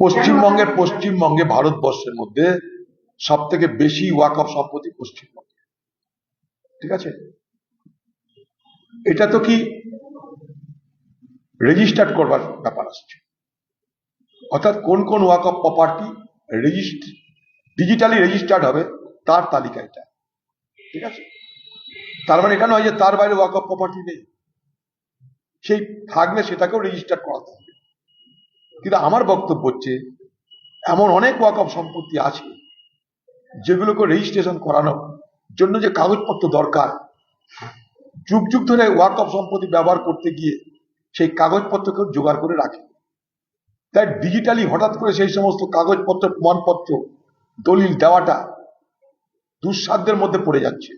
পশ্চিমবঙ্গের পশ্চিমবঙ্গে, ভারতবর্ষের মধ্যে সব থেকে বেশি ওয়াকফ সম্পত্তি পশ্চিমবঙ্গে। ঠিক আছে? এটা তো কি রেজিস্টার্ড করবার ব্যাপার আসছে? অর্থাৎ কোন কোন ওয়াকফ প্রপার্টি রেজিস্ট ডিজিটালি রেজিস্টার্ড হবে, তার তালিকা এটা। ঠিক আছে? তার মানে এটা নয় যে তার বাইরে ওয়াকফ প্রপার্টি নেই। সেই থাকলে সেটাকেও রেজিস্টার করাতে হবে কিন্তু আমার বক্তব্য হচ্ছে, এমন অনেক ওয়াকফ সম্পত্তি আছে, যেগুলোকে রেজিস্ট্রেশন করানোর জন্য যে কাগজপত্র দরকার। যুগ যুগ ধরে ওয়াকফ সম্পত্তি ব্যবহার করতে গিয়ে সেই কাগজপত্রকে জোগাড় করে রাখে। তাই ডিজিটালি হঠাৎ করে সেই সমস্ত কাগজপত্র, প্রমাণপত্র, দলিল দেওয়াটা দুঃসাধ্যের মধ্যে পড়ে যাচ্ছে।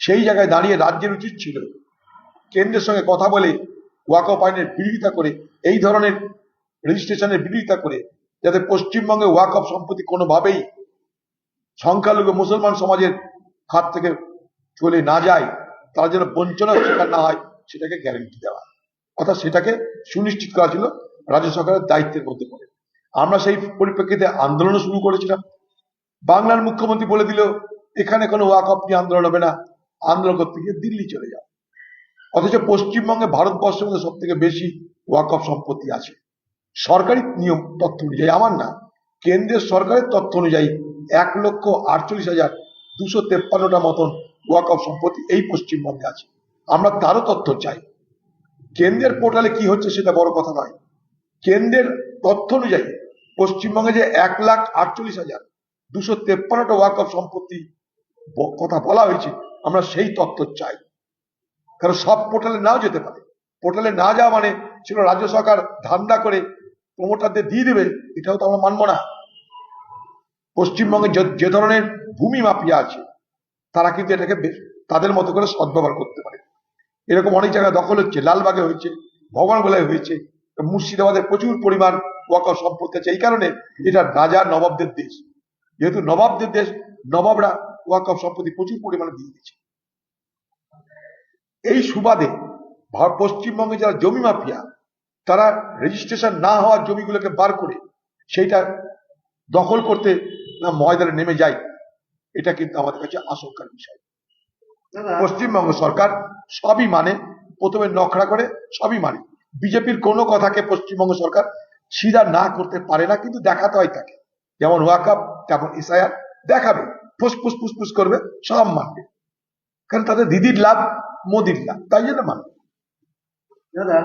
সেই জায়গায় দাঁড়িয়ে রাজ্যের উচিত ছিল, কেন্দ্রের সঙ্গে কথা বলে ওয়াকফ আইনের বিরোধিতা করে এই ধরনের রেজিস্ট্রেশনের বিরোধিতা করে, যাতে পশ্চিমবঙ্গে ওয়াকফ সম্পত্তি কোনোভাবেই সংখ্যালঘু মুসলমান সমাজের হাত থেকে চলে না যায়, তারা যেন বঞ্চনার শিকার না হয়, সেটাকে গ্যারেন্টি দেওয়া। অর্থাৎ সেটাকে সুনিশ্চিত করা ছিল রাজ্য সরকারের দায়িত্বের মধ্যে পড়ে। আমরা সেই পরিপ্রেক্ষিতে আন্দোলনও শুরু করেছিলাম। বাংলার মুখ্যমন্ত্রী বলে দিল, এখানে কোনো ওয়াকফ নিয়ে আন্দোলন হবে না, আন্দোলন করতে গিয়ে দিল্লি চলে যাও। অথচ পশ্চিমবঙ্গে ভারতবর্ষের মধ্যে সব থেকে বেশি ওয়াকফ সম্পত্তি আছে। সরকারি নিয়ম তথ্য অনুযায়ী, আমার না কেন্দ্রের সরকারের তথ্য অনুযায়ী এক লক্ষ আটচল্লিশ হাজার দুশো তেপ্পান্নটা মতন ওয়াকফ সম্পত্তি এই পশ্চিমবঙ্গে আছে। আমরা তারও তথ্য চাই। কেন্দ্রের পোর্টালে কি হচ্ছে সেটা বড় কথা নয়। কেন্দ্রের তথ্য অনুযায়ী পশ্চিমবঙ্গে যে এক লাখ আটচল্লিশ হাজার দুশো তেপ্পান্নটা ওয়াকফ সম্পত্তি কথা বলা হয়েছে, আমরা সেই তথ্য চাই। কারণ সব পোর্টালে নাও যেতে পারে। পোর্টালে না যাওয়া মানে ছিল রাজ্য সরকার ধান্দা করে প্রমোটারদের দিয়ে দেবে, এটাও তো আমরা মানবো না। পশ্চিমবঙ্গে যে- ধরনের ভূমি মাফিয়া আছে, তারা কিন্তু এটাকে তাদের মতো করে সদ্ব্যবহার করতে পারে। এরকম অনেক জায়গায় দখল হচ্ছে, লালবাগে হয়েছে ভগবানগোলায় হয়েছে মুর্শিদাবাদের প্রচুর পরিমাণ ওয়াকফ সম্পত্তি আছে। এই কারণে এটা রাজা নবাবদের দেশ। যেহেতু নবাবদের দেশ, নবাবরা ওয়াকফ সম্পত্তি প্রচুর পরিমাণে দিয়ে দিয়েছে। এই সুবাদে পশ্চিমবঙ্গে যারা জমি মাফিয়া তারা রেজিস্ট্রেশন না হওয়ার জমিগুলোকে বার করে সেইটা দখল করতে না ময়দানে নেমে যায় এটা কিন্তু আমাদের কাছে আশঙ্কার বিষয়। পশ্চিমবঙ্গ সরকার সবই মানে প্রথমে নখরা করে সবই মানে। বিজেপির কোনো কথাকে পশ্চিমবঙ্গ সরকার সিধা না করতে পারে না কিন্তু দেখাতে হয় তাকে। যেমন ওয়াকাপ তেমন ইসায়ার দেখাবে। ফুসফুস ফুসফুস করবে সব মানবে। কারণ তাদের দিদির লাভ মোদির লাভ তাই জন্য মানবে। দাদা